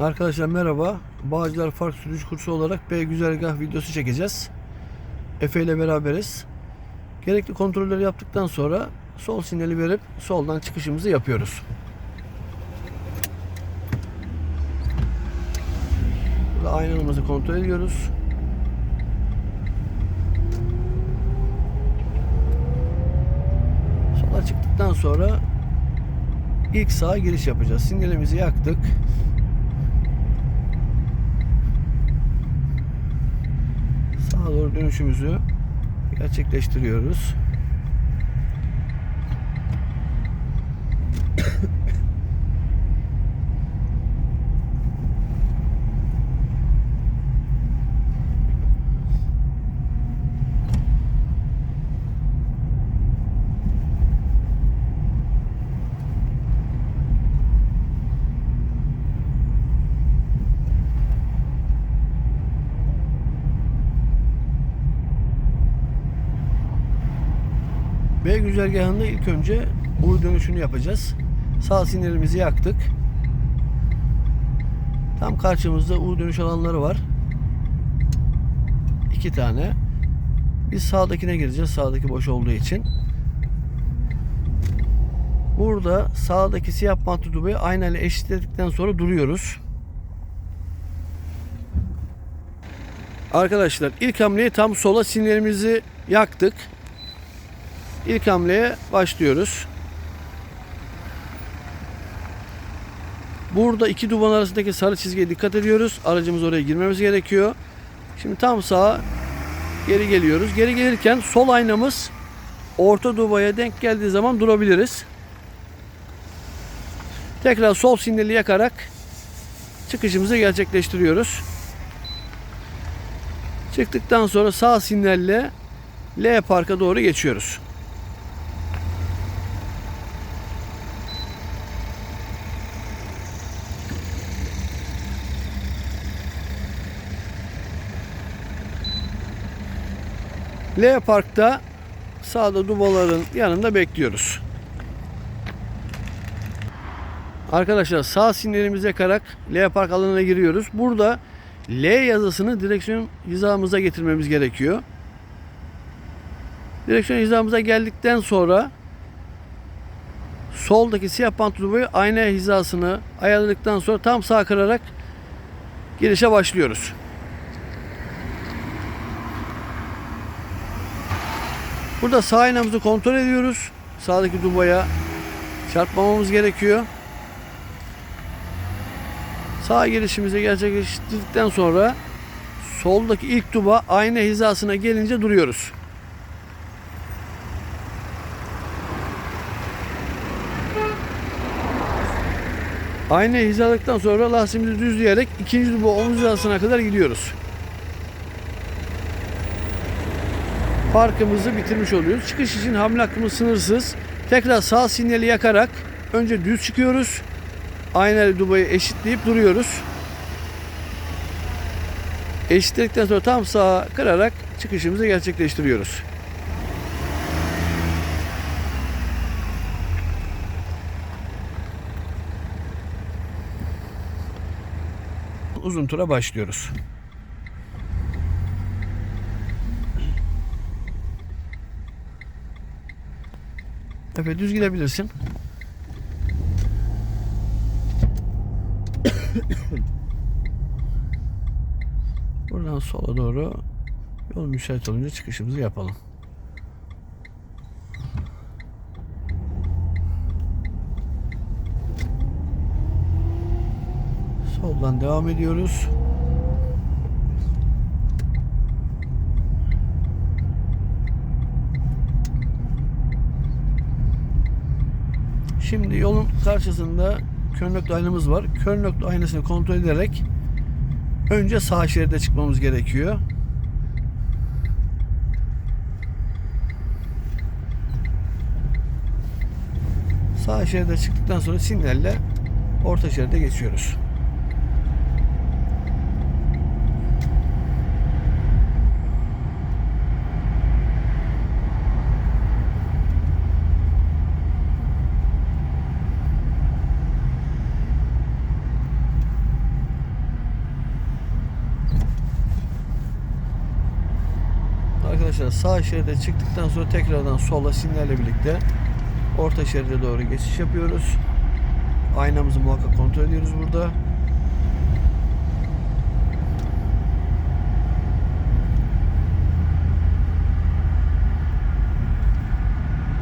Arkadaşlar merhaba. Bağcılar Fark Sürücü Kursu olarak B güzergah videosu çekeceğiz. Efe ile beraberiz. Gerekli kontrolleri yaptıktan sonra sol sinyali verip soldan çıkışımızı yapıyoruz. Burada aynamızı kontrol ediyoruz. Sola çıktıktan sonra ilk sağa giriş yapacağız. Sinyalimizi yaktık. Sağa doğru dönüşümüzü gerçekleştiriyoruz. B güzergahında ilk önce U dönüşünü yapacağız. Sağ sinyalimizi yaktık. Tam karşımızda U dönüş alanları var. İki tane. Biz sağdakine gireceğiz. Sağdaki boş olduğu için. Burada sağdaki siyah bantlı dubayı aynayla eşitledikten sonra duruyoruz. Arkadaşlar ilk hamleyi tam sola sinyalimizi yaktık. İlk hamleye başlıyoruz. Burada iki duban arasındaki sarı çizgiye dikkat ediyoruz. Aracımız oraya girmemiz gerekiyor. Şimdi tam sağa geri geliyoruz. Geri gelirken sol aynamız orta dubaya denk geldiği zaman durabiliriz. Tekrar sol sinyali yakarak çıkışımızı gerçekleştiriyoruz. Çıktıktan sonra sağ sinyalle L parka doğru geçiyoruz. L Park'ta sağda dubaların yanında bekliyoruz. Arkadaşlar sağ sinyalimize yakarak L Park alanına giriyoruz. Burada L yazısını direksiyon hizamıza getirmemiz gerekiyor. Direksiyon hizamıza geldikten sonra soldaki siyah bantlı dubayı ayna hizasını ayarladıktan sonra tam sağ kırarak girişe başlıyoruz. Burada sağ aynamızı kontrol ediyoruz. Sağdaki dubaya çarpmamamız gerekiyor. Sağ girişimizi gerçekleştirdikten sonra soldaki ilk duba ayna hizasına gelince duruyoruz. Ayna hizaladıktan sonra lastiğimizi düzleyerek ikinci duba omuz hizasına kadar gidiyoruz. Parkımızı bitirmiş oluyoruz. Çıkış için hamle hakkımız sınırsız. Tekrar sağ sinyali yakarak önce düz çıkıyoruz. Aynalı dubayı eşitleyip duruyoruz. Eşitledikten sonra tam sağa kırarak çıkışımızı gerçekleştiriyoruz. Uzun tura başlıyoruz. Efe düz gidebilirsin. Buradan sola doğru yol müsait olunca çıkışımızı yapalım. Soldan devam ediyoruz. Şimdi yolun karşısında kör nokta aynamız var. Kör nokta aynasını kontrol ederek önce sağ şeride çıkmamız gerekiyor. Sağ şeride çıktıktan sonra sinyalle orta şeride geçiyoruz. Arkadaşlar sağ şeride çıktıktan sonra tekrardan sola sinyalle birlikte orta şeride doğru geçiş yapıyoruz. Aynamızı muhakkak kontrol ediyoruz burada.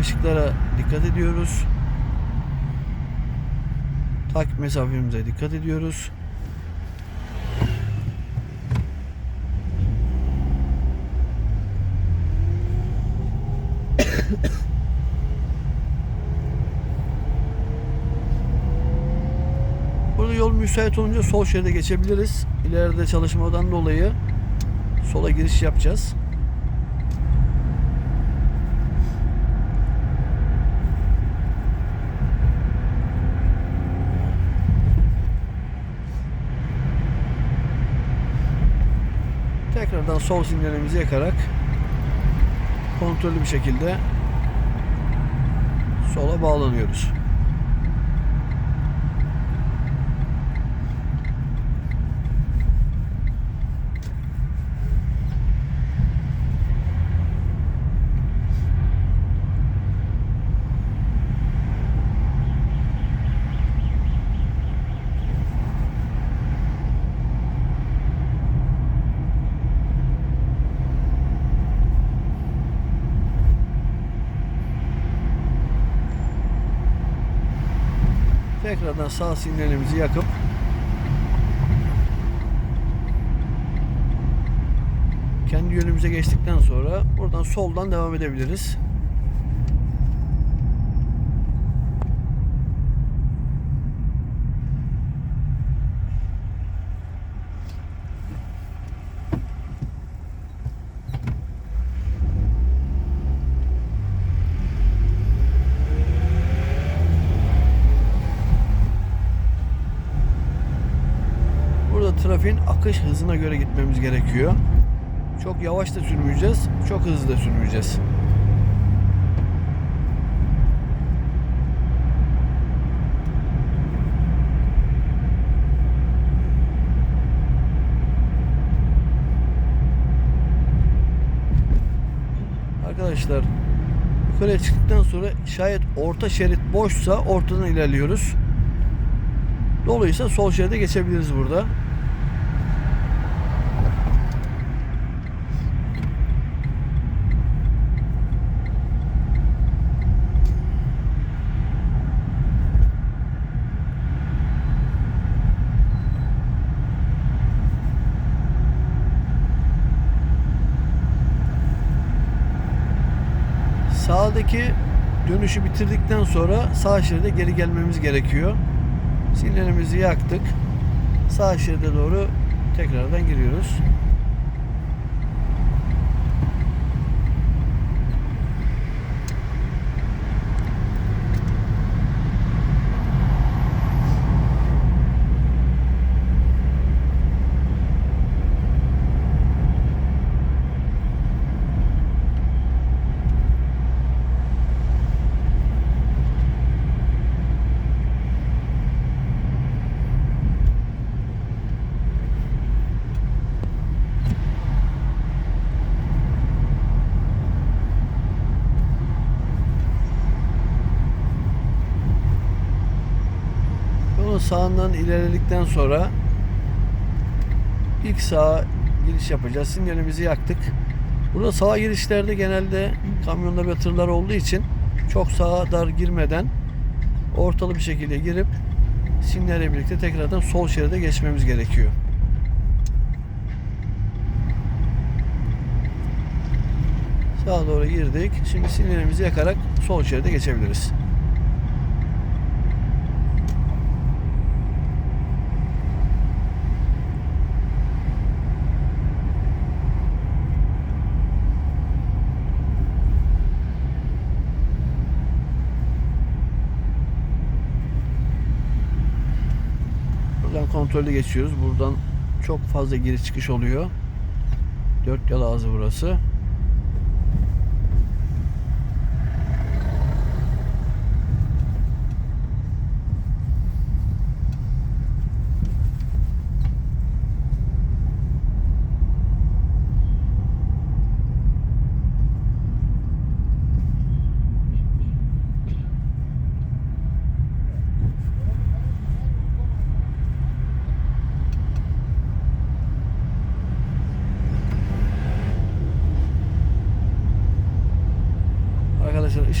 Işıklara dikkat ediyoruz. Takip mesafemize dikkat ediyoruz. Burada yol müsait olunca sol şeride geçebiliriz. İleride çalışmadan dolayı sola giriş yapacağız. Tekrardan sol sinyalimizi yakarak kontrollü bir şekilde sola bağlanıyoruz. Tekrardan sağ sinyalimizi yakıp kendi yönümüze geçtikten sonra buradan soldan devam edebiliriz. Burada trafiğin akış hızına göre gitmemiz gerekiyor. Çok yavaş da sürmeyeceğiz, çok hızlı da sürmeyeceğiz. Arkadaşlar yukarıya çıktıktan sonra şayet orta şerit boşsa ortadan ilerliyoruz. Doluysa sol şeride geçebiliriz burada. Sağdaki dönüşü bitirdikten sonra sağ şeride geri gelmemiz gerekiyor. Sinyalimizi yaktık. Sağ şeride doğru tekrardan giriyoruz. Sağından ilerledikten sonra ilk sağa giriş yapacağız. Sinyalimizi yaktık. Burada sağa girişlerde genelde kamyonlar ve tırlar olduğu için çok sağa dar girmeden ortalı bir şekilde girip sinyalle birlikte tekrardan sol şeride geçmemiz gerekiyor. Sağa doğru girdik. Şimdi sinyalimizi yakarak sol şeride geçebiliriz. Buradan kontrollü geçiyoruz. Buradan çok fazla giriş çıkış oluyor. Dört yol ağzı burası.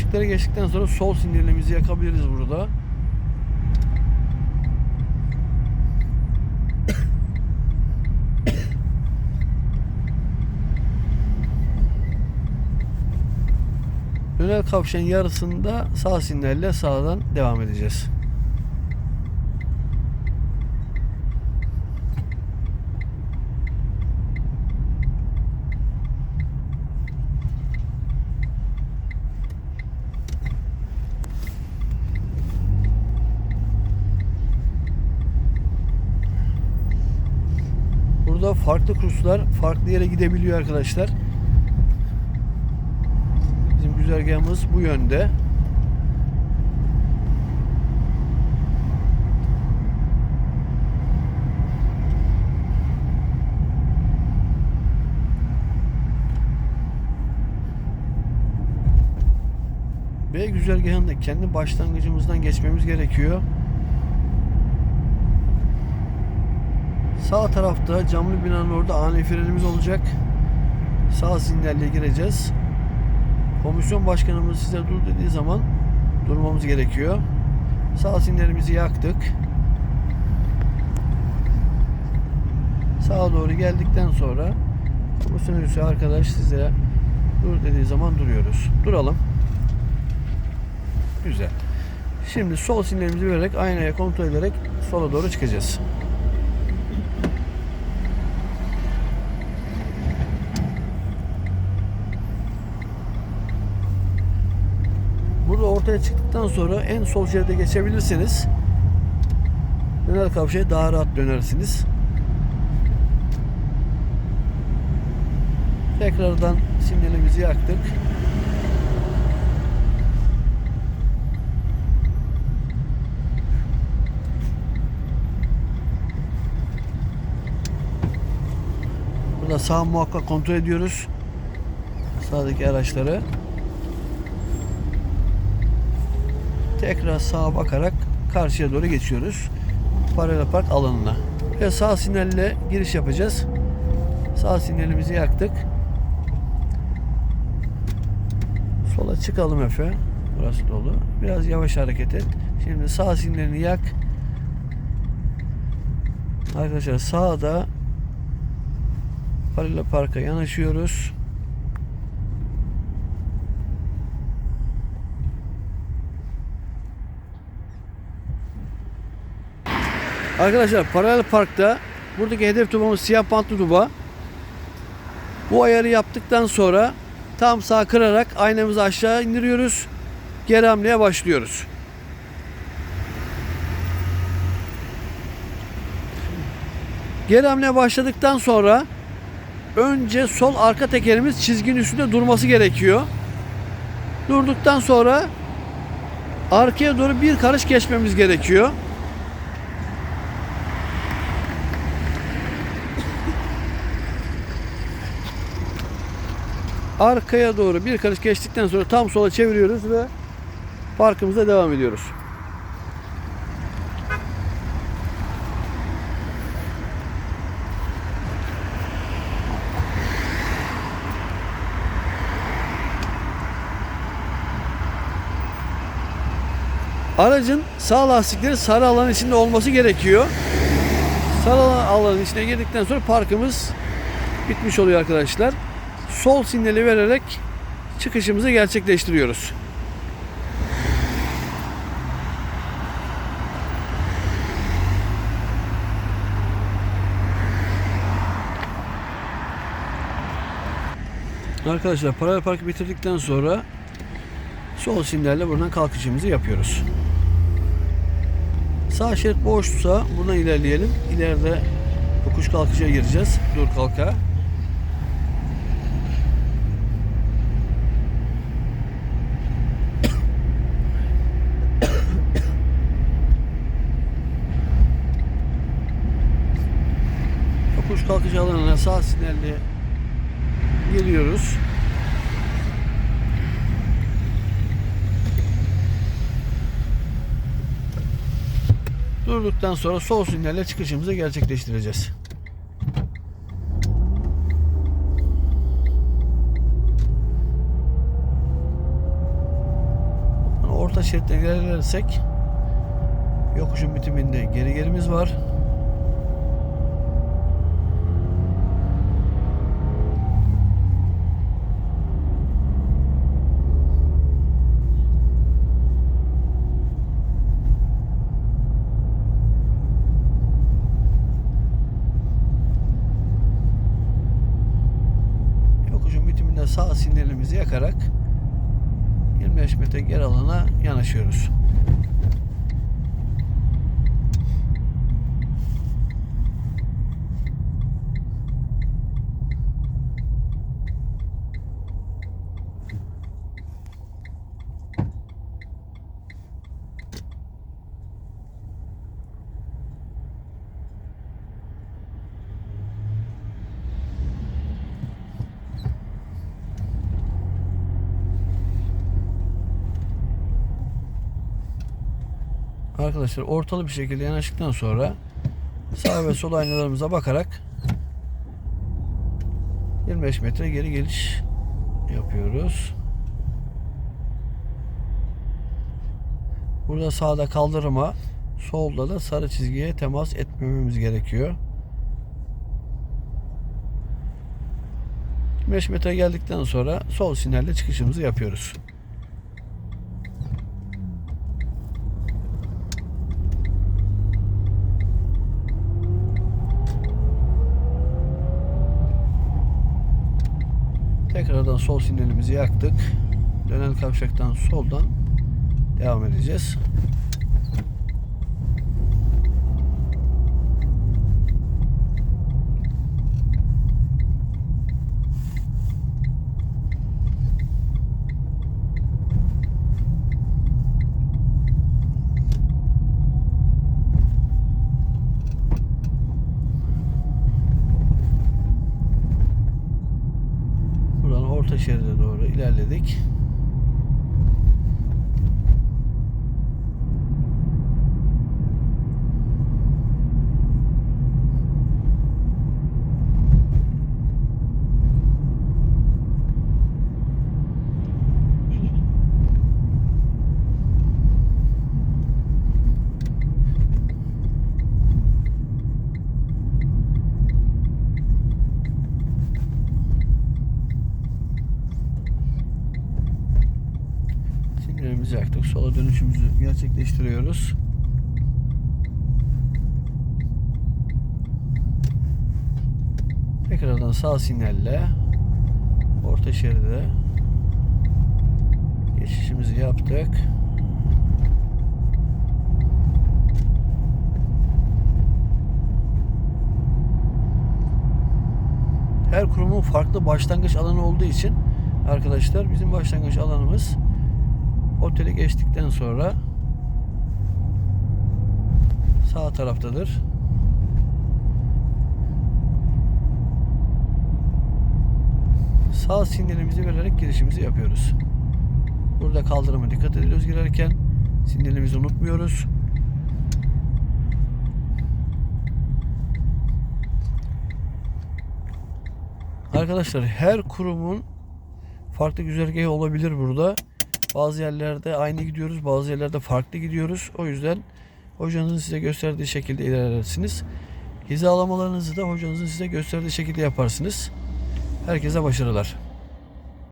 Işıkları geçtikten sonra sol sinyalimizi yakabiliriz burada. Tünel kavşağın yarısında sağ sinyalle sağdan devam edeceğiz. Burada farklı kurslar farklı yere gidebiliyor arkadaşlar. Bizim güzergahımız bu yönde. B güzergahında kendi başlangıcımızdan geçmemiz gerekiyor. Sağ tarafta camlı binanın orada ani frenimiz olacak. Sağ sinyalle gireceğiz. Komisyon başkanımız size dur dediği zaman durmamız gerekiyor. Sağ sinyalimizi yaktık. Sağa doğru geldikten sonra komisyon üyesi arkadaş size dur dediği zaman duruyoruz. Duralım. Güzel. Şimdi sol sinyalimizi vererek aynaya kontrol ederek sola doğru çıkacağız. Burada ortaya çıktıktan sonra en sol şeride geçebilirsiniz. Döner kavşaya daha rahat dönersiniz. Tekrardan sinyalimizi yaktık. Burada sağ muhakkak kontrol ediyoruz. Sağdaki araçları. Tekrar sağa bakarak karşıya doğru geçiyoruz. Paralel park alanına. Ve sağ sinyalle giriş yapacağız. Sağ sinyalimizi yaktık. Sola çıkalım Efe. Burası dolu. Biraz yavaş hareket et. Şimdi sağ sinyalini yak. Arkadaşlar sağda paralel parka yanaşıyoruz. Arkadaşlar paralel parkta buradaki hedef tubamız siyah bantlı tuba. Bu ayarı yaptıktan sonra tam sağ kırarak aynamızı aşağı indiriyoruz. Geri hamleye başlıyoruz. Geri hamleye başladıktan sonra önce sol arka tekerimiz çizginin üstünde durması gerekiyor. Durduktan sonra arkaya doğru bir karış geçmemiz gerekiyor. Arkaya doğru bir karış geçtikten sonra tam sola çeviriyoruz ve parkımıza devam ediyoruz. Aracın sağ lastikleri sarı alanın içinde olması gerekiyor. Sarı alanın içine girdikten sonra parkımız bitmiş oluyor arkadaşlar sol sinyali vererek çıkışımızı gerçekleştiriyoruz. Arkadaşlar paralel parkı bitirdikten sonra sol sinyalle buradan kalkışımızı yapıyoruz. Sağ şerit boşsa buradan ilerleyelim. İleride yokuş kalkışa gireceğiz. Dur kalka. Alanına sağ sinyalli geliyoruz. Durduktan sonra sol sinyalle çıkışımızı gerçekleştireceğiz. şeritte ilerlersek yokuşun bitiminde geri gerimiz var. Yokuşun bitiminde sağ sinyalimizi yakarak 25 metre geri alana yanaşıyoruz. Arkadaşlar ortalı bir şekilde yanaştıktan sonra sağ ve sol aynalarımıza bakarak 25 metre geri geliş yapıyoruz. Burada sağda kaldırıma, solda da sarı çizgiye temas etmememiz gerekiyor. 25 metre geldikten sonra sol sinyalle çıkışımızı yapıyoruz. Tekrardan sol sinyalimizi yaktık. Dönen kavşaktan soldan devam edeceğiz. Şeride doğru ilerledik. Sinyalimizi yaktık. Sola dönüşümüzü gerçekleştiriyoruz. Tekrardan sağ sinyalle orta şeride geçişimizi yaptık. Her kurumun farklı başlangıç alanı olduğu için arkadaşlar bizim başlangıç alanımız Oteli geçtikten sonra sağ taraftadır. Sağ sinyalimizi vererek girişimizi yapıyoruz. Burada kaldırıma dikkat ediyoruz girerken. Sinyalimizi unutmuyoruz. Arkadaşlar her kurumun farklı güzergahı olabilir burada. Bazı yerlerde aynı gidiyoruz, bazı yerlerde farklı gidiyoruz. O yüzden hocanızın size gösterdiği şekilde ilerlersiniz. Hizalamalarınızı da hocanızın size gösterdiği şekilde yaparsınız. Herkese başarılar.